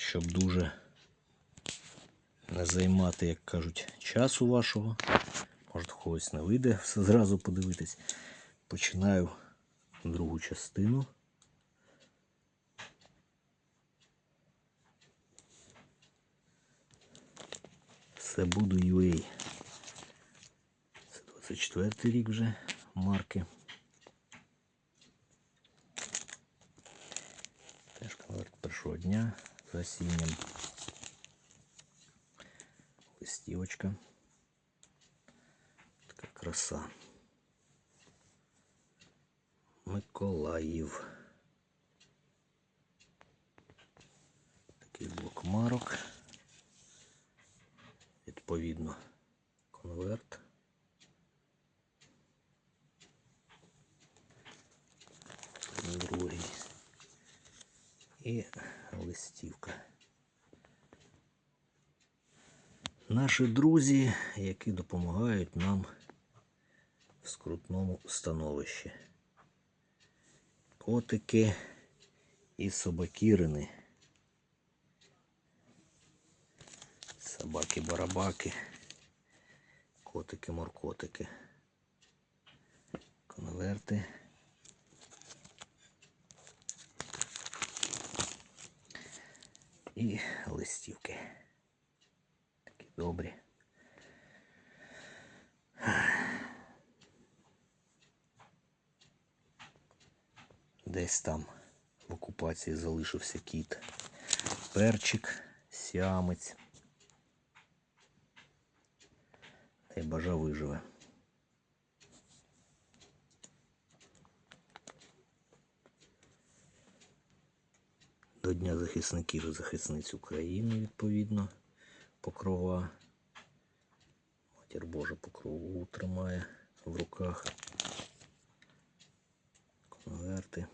щоб дуже не займати, як кажуть, часу вашого. Може, когось не вийде все зразу подивитись. Починаю другу частину. Все буду UA. Це 24 й рік вже марки. Теж конверт першого дня з осінням. Листівочка. Така краса. Миколаїв. Такий блок марок. Відповідно, конверт. Другий. І листівка. Наші друзі, які допомагають нам в скрутному становищі. Котики і собакірини. Собаки-барабаки. Котики-моркотики. Конверти. І листівки. Добрі. Десь там в окупації залишився кіт. Перчик, сіамець. Та й бажа виживе. До Дня захисників і захисниць України, відповідно, покрова. Матір Божа покрову тримає в руках. Конверти.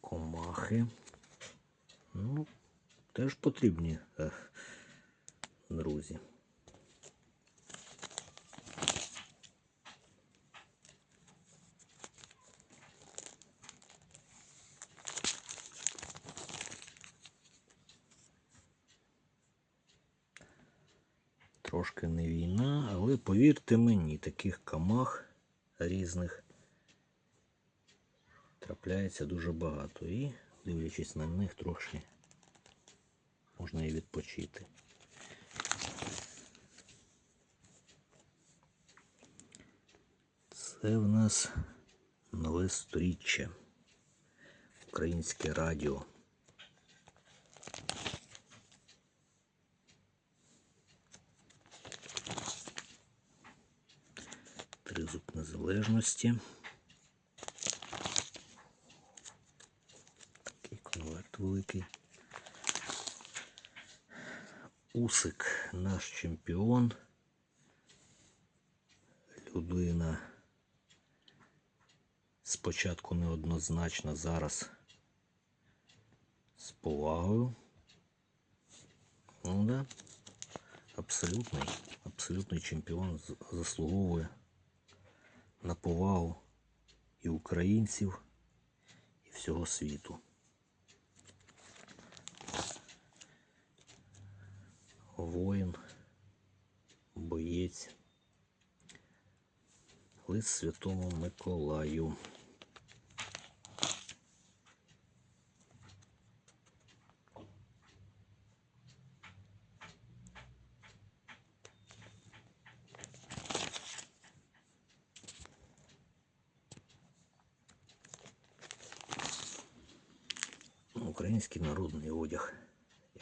Комахи. Ну, теж потрібні, е, друзі. Трошки не війна, але повірте мені, таких камах різних трапляється дуже багато. І, дивлячись на них, трошки можна і відпочити. Це в нас нове сторіччя. Українське радіо. Тризуб незалежності. Такий конверт великий. Усик, наш чемпіон. Людина спочатку неоднозначно, зараз з повагою. Ну да. Абсолютний, абсолютний чемпіон заслуговує на повагу і українців, і всього світу. Воїн, боєць, лист Святому Миколаю. Український народний одяг,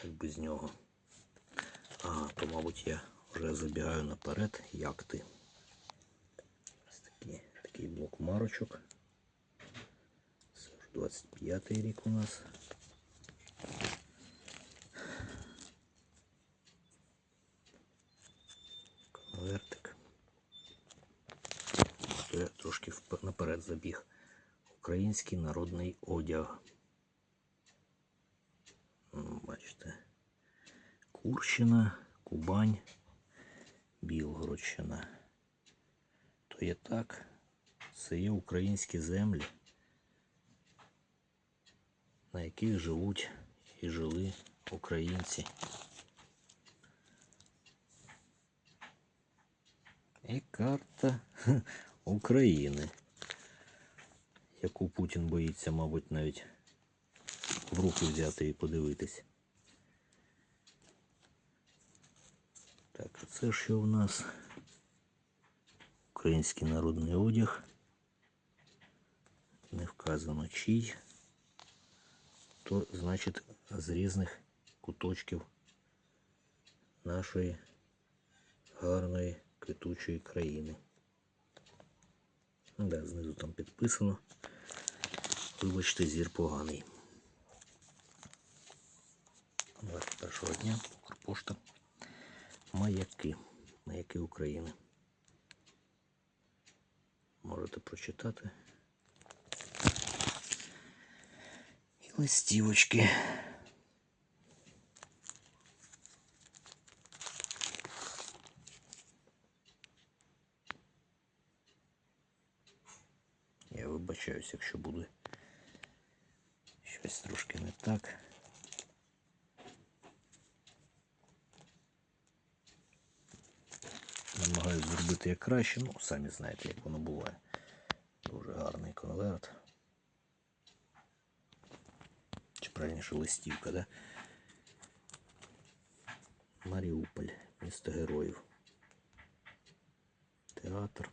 як без нього. А, то, мабуть, я вже забігаю наперед, як ти. Ось такі, такий блок марочок. Це вже 25-й рік у нас. Конвертик. Я трошки наперед забіг. Український народний одяг. Курщина, Кубань, Білгородщина. То є так, це є українські землі, на яких живуть і жили українці. І карта України, яку Путін боїться, мабуть, навіть в руки взяти і подивитись. Так, це що в нас? Український народний одяг. Не вказано чий. То значить з різних куточків нашої гарної квітучої країни. Ну Да, знизу там підписано. Вибачте, зір поганий. Конверт першого дня, Укрпошта. Маяки. Маяки України. Можете прочитати. І листівочки. Я вибачаюсь, якщо буде щось трошки не так. Намагаюсь зробити як краще, ну, самі знаєте, як воно буває. Дуже гарний конверт. Чи правильніше листівка, да? Маріуполь, місто героїв. Театр.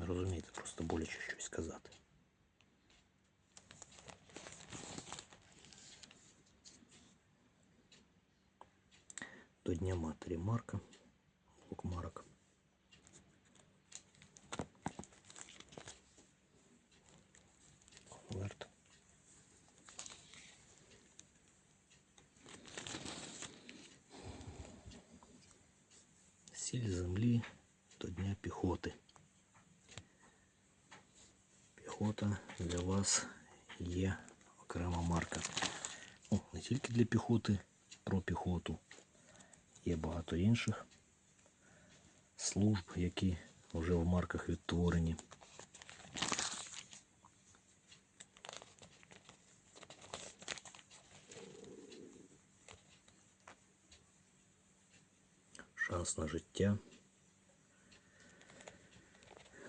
Самі розумієте, просто боляче щось сказати. До Дня матері Марка. Лук Марок. Конверт. Сіль землі до Дня піхоти. Піхота для вас є окрема марка. Ну, не тільки для піхоти, про піхоту. Є багато інших служб, які вже в марках відтворені. Шанс на життя.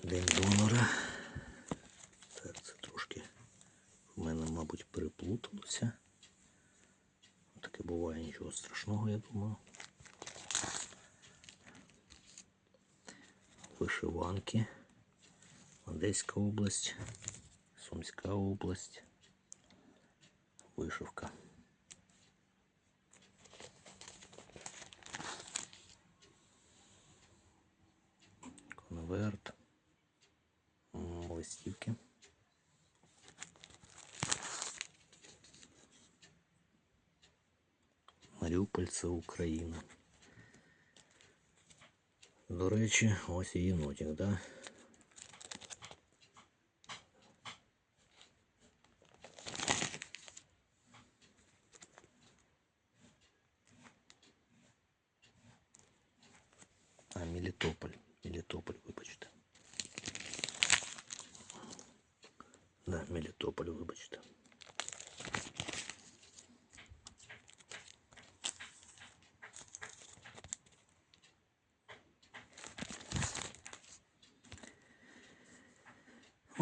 День донора. Так, це трошки в мене, мабуть, переплуталося. Таке буває нічого думаю. Вишиванки. Одеська область, Сумська область. Вишивка. Маріуполь це Україна. До речі, ось і єнотик, да? А, Мелітополь. Мелітополь, вибачте. Да, Мелітополь, вибачте.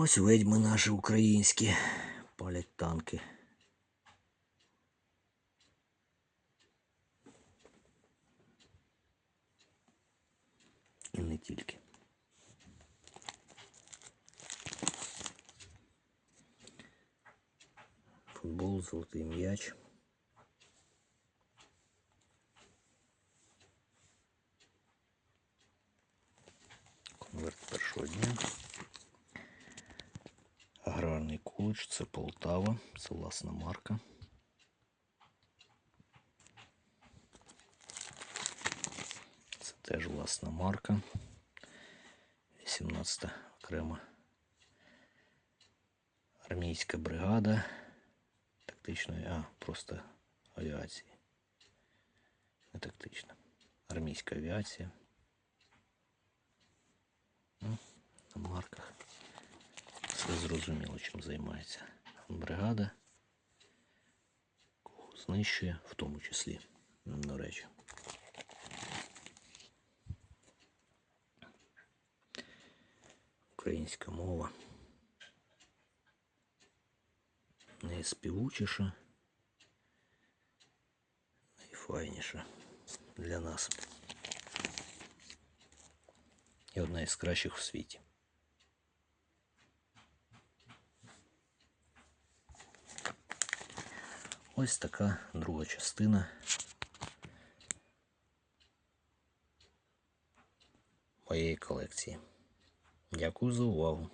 Ось ведьми наші українські палять танки. І не тільки. Футбол, золотий м'яч. Конверт першого дня коледж, це Полтава, це власна марка. Це теж власна марка. 18 та окрема армійська бригада тактичної, а, просто авіації. Не тактична. Армійська авіація. Ну, на марках. Все зрозуміло, чим займається бригада. Кого знищує, в тому числі, до речі. Українська мова. Найспівучіша, найфайніша для нас. І одна із кращих у світі. Ось така друга частина. Моєї колекції. Дякую за увагу.